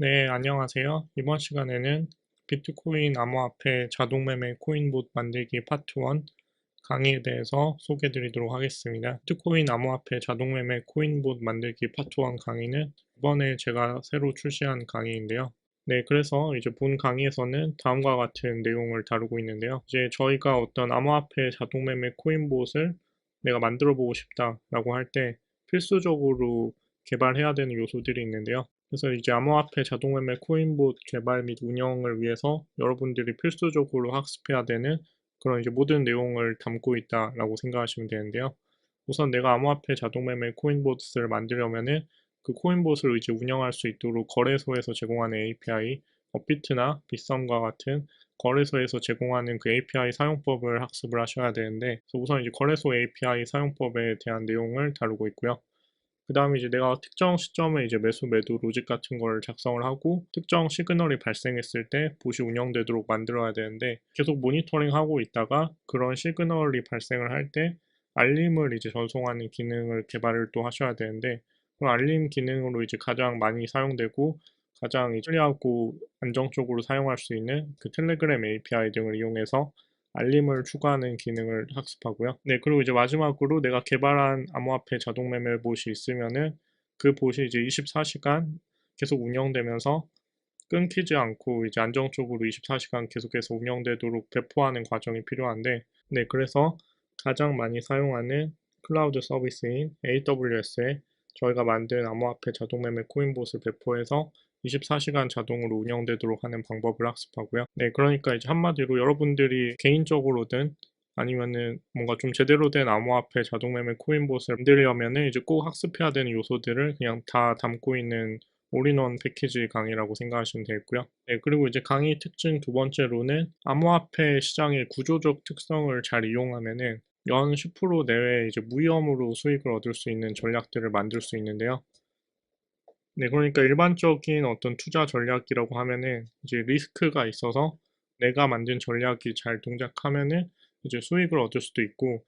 네, 안녕하세요. 이번 시간에는 비트코인 암호화폐 자동매매 코인봇 만들기 파트 1 강의에 대해서 소개해 드리도록 하겠습니다. 비트코인 암호화폐 자동매매 코인봇 만들기 파트 1 강의는 이번에 제가 새로 출시한 강의인데요. 네, 그래서 이제 본 강의에서는 다음과 같은 내용을 다루고 있는데요. 이제 저희가 어떤 암호화폐 자동매매 코인봇을 내가 만들어 보고 싶다라고 할 때 필수적으로 개발해야 되는 요소들이 있는데요. 그래서 이제 암호화폐 자동매매 코인봇 개발 및 운영을 위해서 여러분들이 필수적으로 학습해야 되는 그런 이제 모든 내용을 담고 있다라고 생각하시면 되는데요. 우선 내가 암호화폐 자동매매 코인봇을 만들려면은 그 코인봇을 이제 운영할 수 있도록 거래소에서 제공하는 API, 업비트나 빗썸과 같은 거래소에서 제공하는 그 API 사용법을 학습을 하셔야 되는데 우선 이제 거래소 API 사용법에 대한 내용을 다루고 있고요. 그 다음에 이제 내가 특정 시점에 이제 매수 매도 로직 같은 걸 작성을 하고 특정 시그널이 발생했을 때 봇이 운영되도록 만들어야 되는데 계속 모니터링 하고 있다가 그런 시그널이 발생을 할 때 알림을 이제 전송하는 기능을 개발을 또 하셔야 되는데 그런 알림 기능으로 이제 가장 많이 사용되고 가장 편리하고 안정적으로 사용할 수 있는 그 텔레그램 API 등을 이용해서 알림을 추가하는 기능을 학습하고요. 네, 그리고 이제 마지막으로 내가 개발한 암호화폐 자동 매매 봇이 있으면은 그 봇이 이제 24시간 계속 운영되면서 끊기지 않고 이제 안정적으로 24시간 계속해서 운영되도록 배포하는 과정이 필요한데 네, 그래서 가장 많이 사용하는 클라우드 서비스인 AWS에 저희가 만든 암호화폐 자동 매매 코인봇을 배포해서 24시간 자동으로 운영되도록 하는 방법을 학습하고요. 네, 그러니까 이제 한마디로 여러분들이 개인적으로든 아니면은 뭔가 좀 제대로 된 암호화폐 자동매매 코인봇을 만들려면은 이제 꼭 학습해야 되는 요소들을 그냥 다 담고 있는 올인원 패키지 강의라고 생각하시면 되겠고요. 네, 그리고 이제 강의 특징 두 번째로는 암호화폐 시장의 구조적 특성을 잘 이용하면은 연 10% 내외 이제 무위험으로 수익을 얻을 수 있는 전략들을 만들 수 있는데요. 네, 그러니까 일반적인 어떤 투자 전략이라고 하면은 이제 리스크가 있어서 내가 만든 전략이 잘 동작하면은 이제 수익을 얻을 수도 있고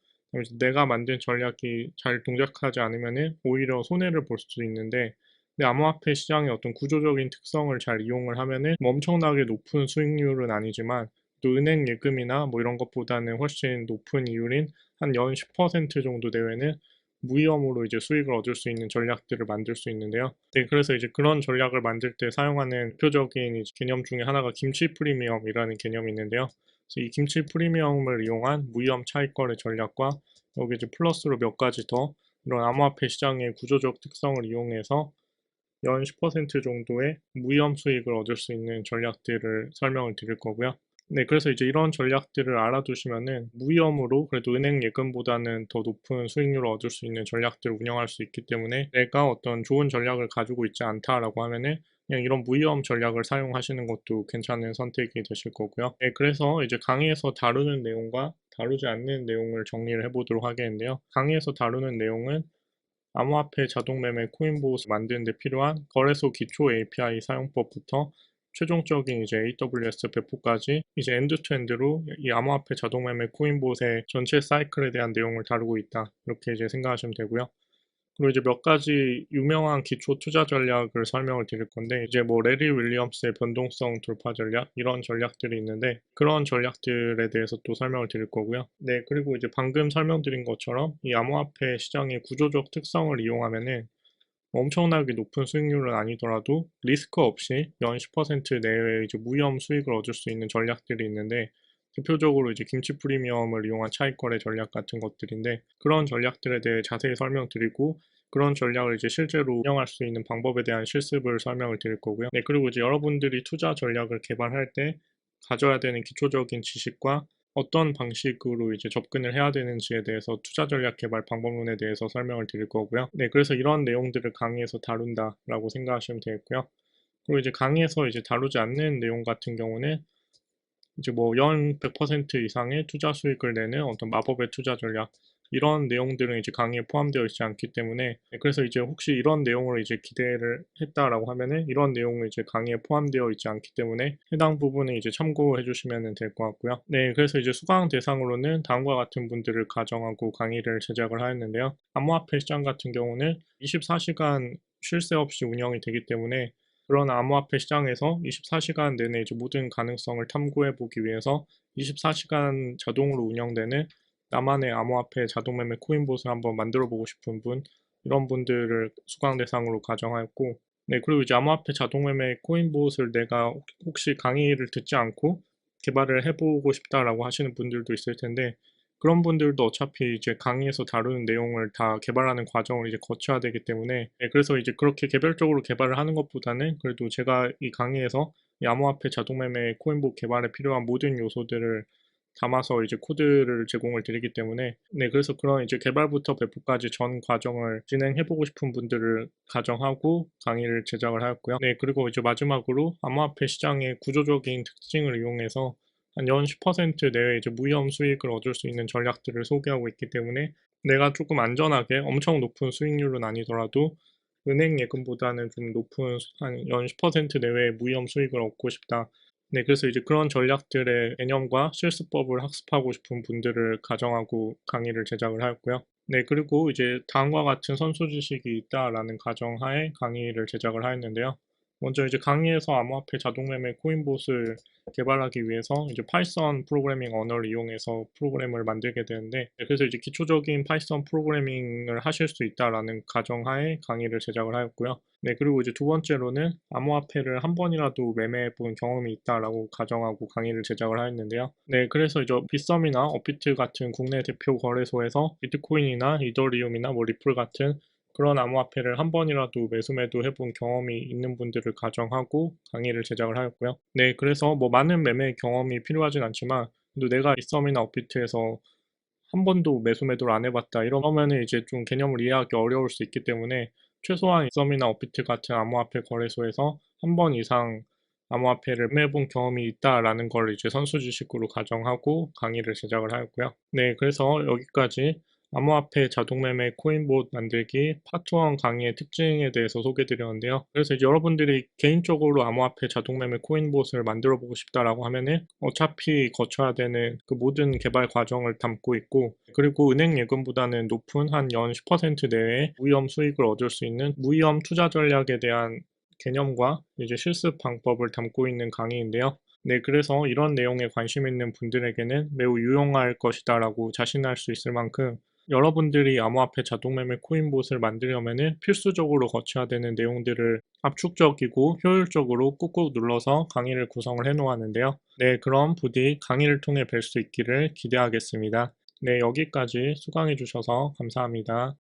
내가 만든 전략이 잘 동작하지 않으면은 오히려 손해를 볼 수도 있는데 근데 암호화폐 시장의 어떤 구조적인 특성을 잘 이용을 하면은 뭐 엄청나게 높은 수익률은 아니지만 또 은행 예금이나 뭐 이런 것보다는 훨씬 높은 이율인 한 연 10% 정도 내외는 무위험으로 이제 수익을 얻을 수 있는 전략들을 만들 수 있는데요. 네, 그래서 이제 그런 전략을 만들 때 사용하는 대표적인 개념 중에 하나가 김치 프리미엄이라는 개념이 있는데요. 이 김치 프리미엄을 이용한 무위험 차익거래 전략과 여기 이제 플러스로 몇 가지 더 이런 암호화폐 시장의 구조적 특성을 이용해서 연 10% 정도의 무위험 수익을 얻을 수 있는 전략들을 설명을 드릴 거고요. 네, 그래서 이제 이런 전략들을 알아두시면은 무위험으로 그래도 은행 예금보다는 더 높은 수익률을 얻을 수 있는 전략들을 운영할 수 있기 때문에 내가 어떤 좋은 전략을 가지고 있지 않다라고 하면은 그냥 이런 무위험 전략을 사용하시는 것도 괜찮은 선택이 되실 거고요. 네, 그래서 이제 강의에서 다루는 내용과 다루지 않는 내용을 정리를 해보도록 하겠는데요. 강의에서 다루는 내용은 암호화폐 자동매매 코인보스 만드는 데 필요한 거래소 기초 API 사용법부터 최종적인 이제 AWS 배포까지 이제 엔드투엔드로 이 암호화폐 자동매매 코인봇의 전체 사이클에 대한 내용을 다루고 있다. 이렇게 이제 생각하시면 되고요. 그리고 이제 몇 가지 유명한 기초 투자 전략을 설명을 드릴 건데 이제 뭐 레리 윌리엄스의 변동성 돌파 전략 이런 전략들이 있는데 그런 전략들에 대해서 또 설명을 드릴 거고요. 네, 그리고 이제 방금 설명드린 것처럼 이 암호화폐 시장의 구조적 특성을 이용하면은 엄청나게 높은 수익률은 아니더라도 리스크 없이 연 10% 내외의 이제 무위험 수익을 얻을 수 있는 전략들이 있는데 대표적으로 이제 김치 프리미엄을 이용한 차익 거래 전략 같은 것들인데 그런 전략들에 대해 자세히 설명드리고 그런 전략을 이제 실제로 운영할 수 있는 방법에 대한 실습을 설명을 드릴 거고요. 네, 그리고 이제 여러분들이 투자 전략을 개발할 때 가져야 되는 기초적인 지식과 어떤 방식으로 이제 접근을 해야 되는지에 대해서 투자 전략 개발 방법론에 대해서 설명을 드릴 거고요. 네, 그래서 이런 내용들을 강의에서 다룬다라고 생각하시면 되겠고요. 그리고 이제 강의에서 이제 다루지 않는 내용 같은 경우는 이제 뭐 연 100% 이상의 투자 수익을 내는 어떤 마법의 투자 전략 이런 내용들은 이제 강의에 포함되어 있지 않기 때문에 네, 그래서 이제 혹시 이런 내용을 이제 기대를 했다라고 하면은 이런 내용은 이제 강의에 포함되어 있지 않기 때문에 해당 부분은 이제 참고해 주시면 될 것 같고요. 네, 그래서 이제 수강 대상으로는 다음과 같은 분들을 가정하고 강의를 제작을 하였는데요. 암호화폐 시장 같은 경우는 24시간 쉴 새 없이 운영이 되기 때문에 그런 암호화폐 시장에서 24시간 내내 이제 모든 가능성을 탐구해 보기 위해서 24시간 자동으로 운영되는 나만의 암호화폐 자동 매매 코인봇을 한번 만들어 보고 싶은 분 이런 분들을 수강 대상으로 가정하였고 네 그리고 이제 암호화폐 자동 매매 코인봇을 내가 혹시 강의를 듣지 않고 개발을 해보고 싶다라고 하시는 분들도 있을 텐데 그런 분들도 어차피 이제 강의에서 다루는 내용을 다 개발하는 과정을 이제 거쳐야 되기 때문에 네, 그래서 이제 그렇게 개별적으로 개발을 하는 것보다는 그래도 제가 이 강의에서 이 암호화폐 자동매매 코인봇 개발에 필요한 모든 요소들을 담아서 이제 코드를 제공을 드리기 때문에 네 그래서 그런 이제 개발부터 배포까지 전 과정을 진행해 보고 싶은 분들을 가정하고 강의를 제작을 하였고요. 네 그리고 이제 마지막으로 암호화폐 시장의 구조적인 특징을 이용해서 한 연 10% 내외 이제 무위험 수익을 얻을 수 있는 전략들을 소개하고 있기 때문에 내가 조금 안전하게 엄청 높은 수익률은 아니더라도 은행 예금보다는 좀 높은 한 연 10% 내외의 무위험 수익을 얻고 싶다. 네, 그래서 이제 그런 전략들의 개념과 실습법을 학습하고 싶은 분들을 가정하고 강의를 제작을 하였고요. 네, 그리고 이제 다음과 같은 선수 지식이 있다라는 가정하에 강의를 제작을 하였는데요. 먼저 이제 강의에서 암호화폐 자동매매 코인봇을 개발하기 위해서 이제 파이썬 프로그래밍 언어를 이용해서 프로그램을 만들게 되는데 네, 그래서 이제 기초적인 파이썬 프로그래밍을 하실 수 있다라는 가정하에 강의를 제작을 하였고요. 네, 그리고 이제 두 번째로는 암호화폐를 한 번이라도 매매해 본 경험이 있다라고 가정하고 강의를 제작을 하였는데요. 네, 그래서 이제 빗썸이나 업비트 같은 국내 대표 거래소에서 비트코인이나 이더리움이나 뭐 리플 같은 그런 암호화폐를 한 번이라도 매수매도 해본 경험이 있는 분들을 가정하고 강의를 제작을 하였고요. 네, 그래서 뭐 많은 매매 경험이 필요하진 않지만 또 내가 이썸이나 업비트에서 한 번도 매수매도를 안 해봤다 이러면은 이제 좀 개념을 이해하기 어려울 수 있기 때문에 최소한 이썸이나 업비트 같은 암호화폐 거래소에서 한 번 이상 암호화폐를 매본 경험이 있다라는 걸 이제 선수 지식으로 가정하고 강의를 제작을 하였고요. 네, 그래서 여기까지 암호화폐 자동매매 코인봇 만들기 파트 1 강의의 특징에 대해서 소개드렸는데요. 그래서 여러분들이 개인적으로 암호화폐 자동매매 코인봇을 만들어 보고 싶다라고 하면은 어차피 거쳐야 되는 그 모든 개발 과정을 담고 있고 그리고 은행 예금보다는 높은 한 연 10% 내외의 무위험 수익을 얻을 수 있는 무위험 투자 전략에 대한 개념과 이제 실습 방법을 담고 있는 강의인데요. 네, 그래서 이런 내용에 관심 있는 분들에게는 매우 유용할 것이다라고 자신할 수 있을 만큼 여러분들이 암호화폐 자동매매 코인봇을 만들려면 필수적으로 거쳐야 되는 내용들을 압축적이고 효율적으로 꾹꾹 눌러서 강의를 구성을 해 놓았는데요. 네, 그럼 부디 강의를 통해 뵐 수 있기를 기대하겠습니다. 네, 여기까지 수강해 주셔서 감사합니다.